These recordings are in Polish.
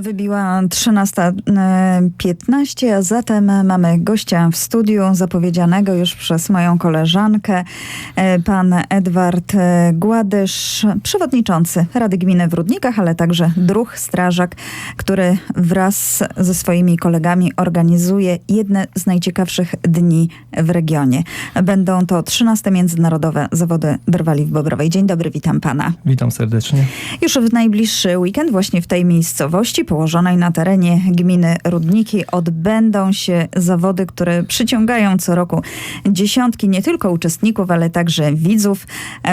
Wybiła 13.15, a zatem mamy gościa w studiu, zapowiedzianego już przez moją koleżankę, e, pan Edward Gładysz, przewodniczący Rady Gminy w Rudnikach, ale także druh strażak, który wraz ze swoimi kolegami organizuje jedne z najciekawszych dni w regionie. Będą to 13 Międzynarodowe Zawody Drwali w Bobrowej. Dzień dobry, witam pana. Witam serdecznie. Już w najbliższy weekend właśnie w tej miejscowości położonej na terenie gminy Rudniki odbędą się zawody, które przyciągają co roku dziesiątki nie tylko uczestników, ale także widzów.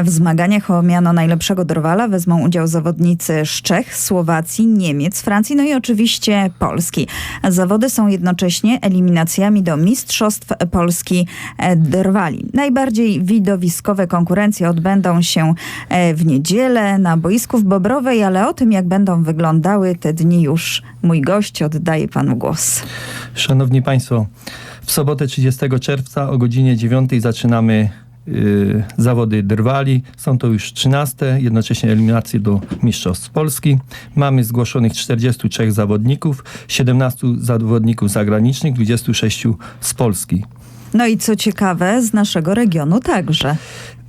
W zmaganiach o miano najlepszego drwala wezmą udział zawodnicy z Czech, Słowacji, Niemiec, Francji, no i oczywiście Polski. Zawody są jednocześnie eliminacjami do Mistrzostw Polski Drwali. Najbardziej widowiskowe konkurencje odbędą się e, w niedzielę na boisku w Bobrowej, ale o tym, jak będą wyglądały te dni już mój gość oddaje panu głos. Szanowni Państwo, w sobotę 30 czerwca o godzinie 9 zaczynamy yy, zawody drwali. Są to już 13, jednocześnie eliminacje do Mistrzostw Polski. Mamy zgłoszonych 43 zawodników, 17 zawodników zagranicznych, 26 z Polski. No i co ciekawe, z naszego regionu także.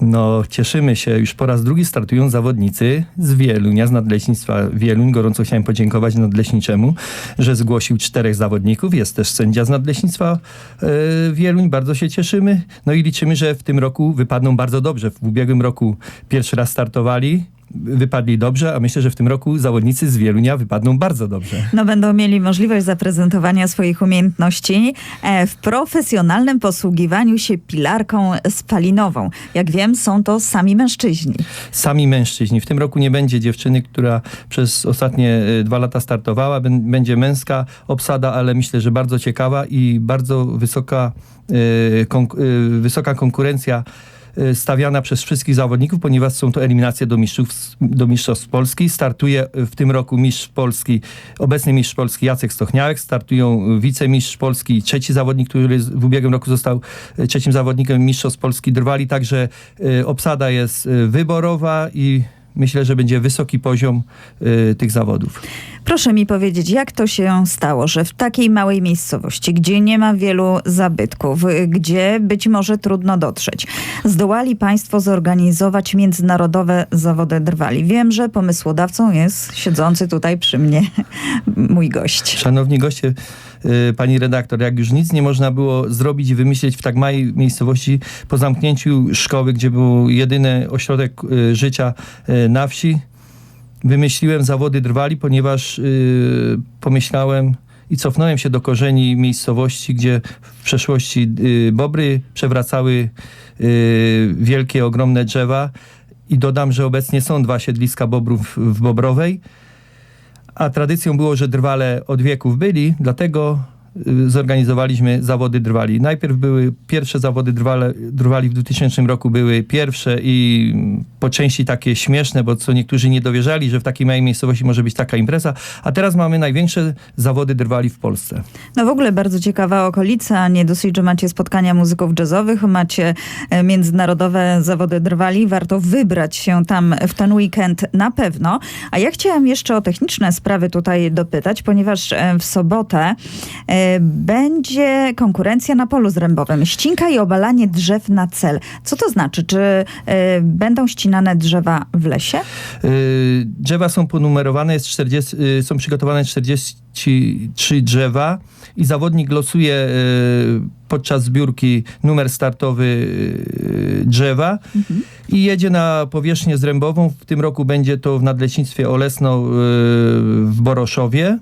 No, cieszymy się. Już po raz drugi startują zawodnicy z Wielunia, z Nadleśnictwa Wieluń. Gorąco chciałem podziękować Nadleśniczemu, że zgłosił czterech zawodników. Jest też sędzia z Nadleśnictwa yy, Wieluń. Bardzo się cieszymy. No i liczymy, że w tym roku wypadną bardzo dobrze. W ubiegłym roku pierwszy raz startowali wypadli dobrze, a myślę, że w tym roku zawodnicy z Wielunia wypadną bardzo dobrze. No będą mieli możliwość zaprezentowania swoich umiejętności e, w profesjonalnym posługiwaniu się pilarką spalinową. Jak wiem, są to sami mężczyźni. Sami mężczyźni. W tym roku nie będzie dziewczyny, która przez ostatnie e, dwa lata startowała. Będzie męska obsada, ale myślę, że bardzo ciekawa i bardzo wysoka, e, wysoka konkurencja stawiana przez wszystkich zawodników, ponieważ są to eliminacje do, mistrzów, do mistrzostw Polski. Startuje w tym roku mistrz Polski, obecny mistrz Polski Jacek Stochniałek, startują wicemistrz Polski i trzeci zawodnik, który w ubiegłym roku został y, trzecim zawodnikiem mistrzostw Polski drwali, także y, obsada jest wyborowa i myślę, że będzie wysoki poziom y, tych zawodów. Proszę mi powiedzieć, jak to się stało, że w takiej małej miejscowości, gdzie nie ma wielu zabytków, gdzie być może trudno dotrzeć, zdołali Państwo zorganizować międzynarodowe zawody drwali. Wiem, że pomysłodawcą jest siedzący tutaj przy mnie mój gość. Szanowni goście, pani redaktor, jak już nic nie można było zrobić i wymyślić w tak małej miejscowości po zamknięciu szkoły, gdzie był jedyny ośrodek y, życia y, na wsi, wymyśliłem zawody drwali, ponieważ pomyślałem i cofnąłem się do korzeni miejscowości, gdzie w przeszłości bobry przewracały wielkie, ogromne drzewa. I dodam, że obecnie są dwa siedliska bobrów w Bobrowej a tradycją było, że drwale od wieków byli, dlatego zorganizowaliśmy zawody drwali. Najpierw były pierwsze zawody drwale, drwali w 2000 roku były pierwsze i po części takie śmieszne, bo co niektórzy nie dowierzali, że w takiej małej miejscowości może być taka impreza, a teraz mamy największe zawody drwali w Polsce. No w ogóle bardzo ciekawa okolica, nie dosyć, że macie spotkania muzyków jazzowych, macie e, międzynarodowe zawody drwali, warto wybrać się tam w ten weekend na pewno. A ja chciałam jeszcze o techniczne sprawy tutaj dopytać, ponieważ e, w sobotę e, będzie konkurencja na polu zrębowym. Ścinka i obalanie drzew na cel. Co to znaczy? Czy y, będą ścinane drzewa w lesie? Y, drzewa są ponumerowane, jest 40, y, są przygotowane 43 drzewa i zawodnik losuje podczas zbiórki numer startowy drzewa mhm. i jedzie na powierzchnię zrębową. W tym roku będzie to w Nadleśnictwie Olesno w Boroszowie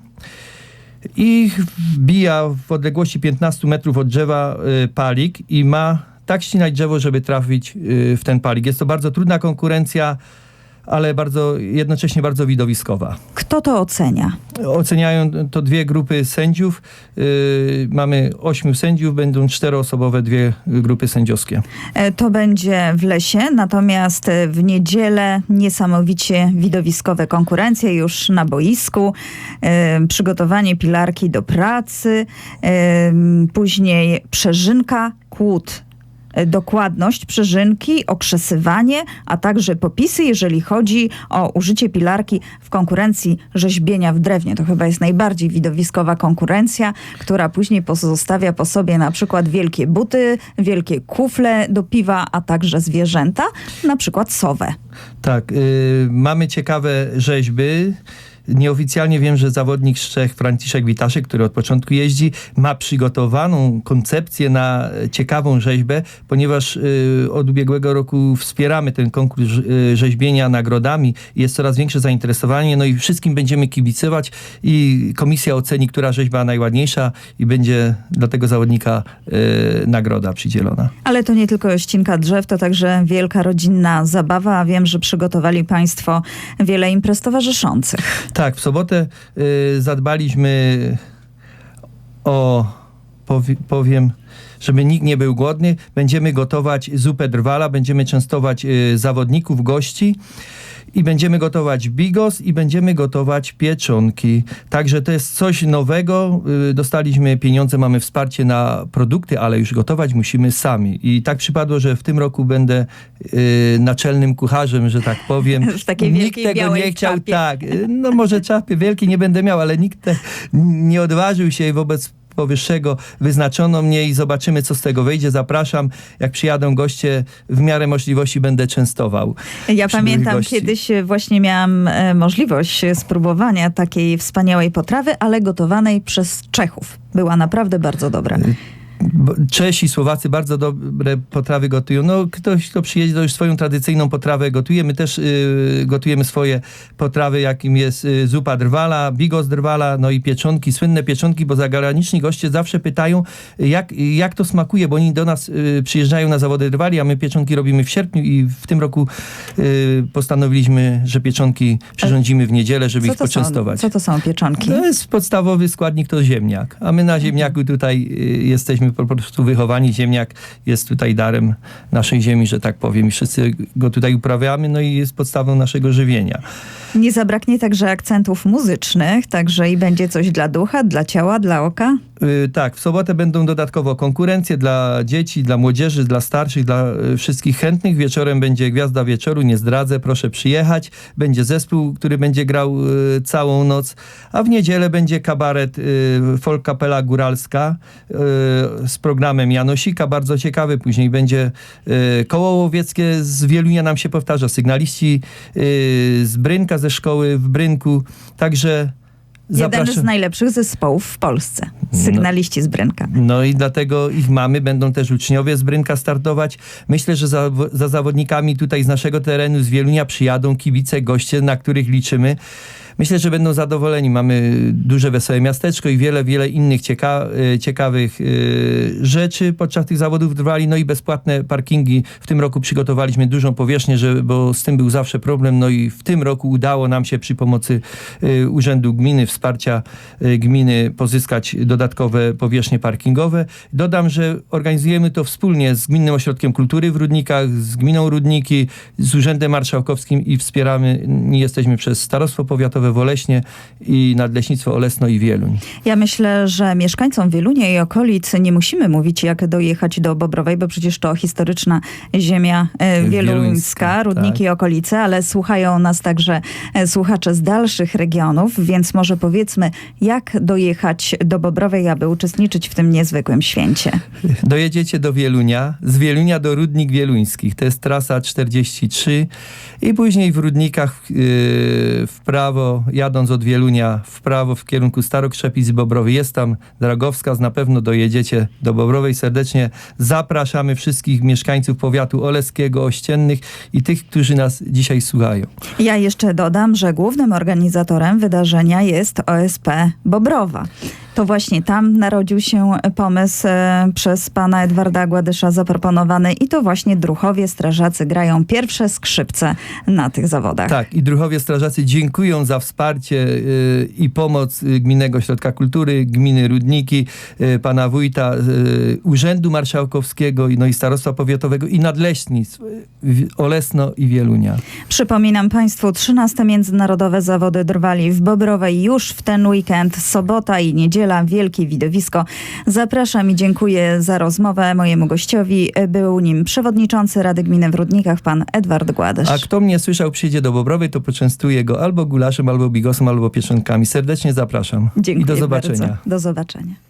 i wbija w odległości 15 metrów od drzewa y, palik i ma tak ścinać drzewo, żeby trafić y, w ten palik. Jest to bardzo trudna konkurencja ale bardzo, jednocześnie bardzo widowiskowa. Kto to ocenia? Oceniają to dwie grupy sędziów. Yy, mamy ośmiu sędziów, będą czteroosobowe dwie grupy sędziowskie. E, to będzie w lesie, natomiast w niedzielę niesamowicie widowiskowe konkurencje już na boisku, yy, przygotowanie pilarki do pracy, yy, później przeżynka, kłód e, dokładność przyżynki, okrzesywanie, a także popisy, jeżeli chodzi o użycie pilarki w konkurencji rzeźbienia w drewnie. To chyba jest najbardziej widowiskowa konkurencja, która później pozostawia po sobie na przykład wielkie buty, wielkie kufle do piwa, a także zwierzęta, na przykład sowę. Tak, y, mamy ciekawe rzeźby. Nieoficjalnie wiem, że zawodnik z Czech, Franciszek Witaszek, który od początku jeździ, ma przygotowaną koncepcję na ciekawą rzeźbę, ponieważ y, od ubiegłego roku wspieramy ten konkurs y, rzeźbienia nagrodami. Jest coraz większe zainteresowanie, no i wszystkim będziemy kibicować i komisja oceni, która rzeźba najładniejsza i będzie dla tego zawodnika y, nagroda przydzielona. Ale to nie tylko ścinka drzew, to także wielka rodzinna zabawa, wiem, że przygotowali Państwo wiele imprez towarzyszących. Tak, w sobotę y, zadbaliśmy o, powi, powiem, żeby nikt nie był głodny. Będziemy gotować zupę drwala, będziemy częstować y, zawodników, gości i będziemy gotować bigos i będziemy gotować pieczonki. Także to jest coś nowego. Y, Dostaliśmy pieniądze, mamy wsparcie na produkty, ale już gotować musimy sami. I tak przypadło, że w tym roku będę y, naczelnym kucharzem, że tak powiem. Nikt tego nie chciał. czapie. Tak, y, no może czapy wielkiej nie będę miał, ale nikt te, nie odważył się wobec powyższego wyznaczono mnie i zobaczymy, co z tego wyjdzie. Zapraszam, jak przyjadą goście, w miarę możliwości będę częstował. Ja pamiętam, gości. kiedyś e, właśnie miałam e, możliwość e, spróbowania takiej wspaniałej potrawy, ale gotowanej przez Czechów. Była naprawdę bardzo dobra. Czesi, Słowacy bardzo dobre potrawy gotują. No, ktoś, kto przyjedzie, to już swoją tradycyjną potrawę gotuje. My też y, gotujemy swoje potrawy, jakim jest y, zupa drwala, bigos drwala, no i pieczonki, słynne pieczonki, bo zagraniczni goście zawsze pytają, jak, jak to smakuje, bo oni do nas y, przyjeżdżają na zawody drwali, a my pieczonki robimy w sierpniu i w tym roku y, postanowiliśmy, że pieczonki przyrządzimy w niedzielę, żeby ich to, są, poczęstować. co to są pieczonki? To jest podstawowy składnik, to ziemniak. A my na ziemniaku tutaj y, jesteśmy po prostu wychowani. Ziemniak jest tutaj darem naszej ziemi, że tak powiem. I wszyscy go tutaj uprawiamy, no i jest podstawą naszego żywienia. Nie zabraknie także akcentów muzycznych, także i będzie coś dla ducha, dla ciała, dla oka. Y, Tak, w sobotę będą dodatkowo konkurencje dla dzieci, dla młodzieży, dla starszych, dla y, wszystkich chętnych. Wieczorem będzie Gwiazda Wieczoru, nie zdradzę, proszę przyjechać. Będzie zespół, który będzie grał y, całą noc, a w niedzielę będzie kabaret y, Folk Kapela Góralska z programem Janosika, bardzo ciekawy. Później będzie y, koło łowieckie z Wielunia nam się powtarza, sygnaliści z Brynka, ze szkoły w Brynku, także Jeden zapraszam. z najlepszych zespołów w Polsce. Sygnaliści z Brynka. No i dlatego ich mamy, będą też uczniowie z Brynka startować. Myślę, że za, za zawodnikami tutaj z naszego terenu, z Wielunia przyjadą kibice, goście, na których liczymy. Myślę, że będą zadowoleni. Mamy duże, wesołe miasteczko i wiele, wiele innych cieka y, ciekawych y, rzeczy podczas tych zawodów trwali. No i bezpłatne parkingi. W tym roku przygotowaliśmy dużą powierzchnię, że, bo z tym był zawsze problem. No i w tym roku udało nam się przy pomocy y, Urzędu Gminy, wsparcia gminy pozyskać dodatkowe powierzchnie parkingowe. Dodam, że organizujemy to wspólnie z Gminnym Ośrodkiem Kultury w Rudnikach, z Gminą Rudniki, z Urzędem Marszałkowskim i wspieramy, jesteśmy przez Starostwo Powiatowe Woleśnie i Nadleśnictwo Olesno i Wieluń. Ja myślę, że mieszkańcom Wielunia i okolic nie musimy mówić, jak dojechać do Bobrowej, bo przecież to historyczna ziemia e, wieluńska, Wieluńska, Rudniki i okolice, ale słuchają nas także e, słuchacze z dalszych regionów, więc może powiedzmy, jak dojechać do Bobrowej, aby uczestniczyć w tym niezwykłym święcie. Dojedziecie do Wielunia, z Wielunia do Rudnik Wieluńskich. To jest trasa 43 i później w Rudnikach yy, w prawo, jadąc od Wielunia w prawo w kierunku Starokrzepic i Bobrowy. Jest tam Dragowskaz, na pewno dojedziecie do Bobrowej. Serdecznie zapraszamy wszystkich mieszkańców powiatu oleskiego, ościennych i tych, którzy nas dzisiaj słuchają. Ja jeszcze dodam, że głównym organizatorem wydarzenia jest OSP Bobrowa. To właśnie tam narodził się pomysł e, przez pana Edwarda Gładysza zaproponowany i to właśnie druchowie strażacy grają pierwsze skrzypce na tych zawodach. Tak, i druhowie strażacy dziękują za wsparcie y, i pomoc y, Gminnego Ośrodka Kultury, Gminy Rudniki, pana wójta, Urzędu Marszałkowskiego, i- no i Starostwa Powiatowego i Nadleśnictw Olesno i Wielunia. Przypominam Państwu, 13 Międzynarodowe Zawody Drwali w Bobrowej już w ten weekend, sobota i niedziela. Niedziela, wielkie widowisko. Zapraszam i dziękuję za rozmowę mojemu gościowi. Był nim przewodniczący Rady Gminy w Rudnikach, pan Edward Gładesz. A kto mnie słyszał, przyjdzie do Bobrowej, to poczęstuję go albo gulaszem, albo bigosem, albo pieczonkami. Serdecznie zapraszam. Dziękuję I do zobaczenia. Bardzo. Do zobaczenia.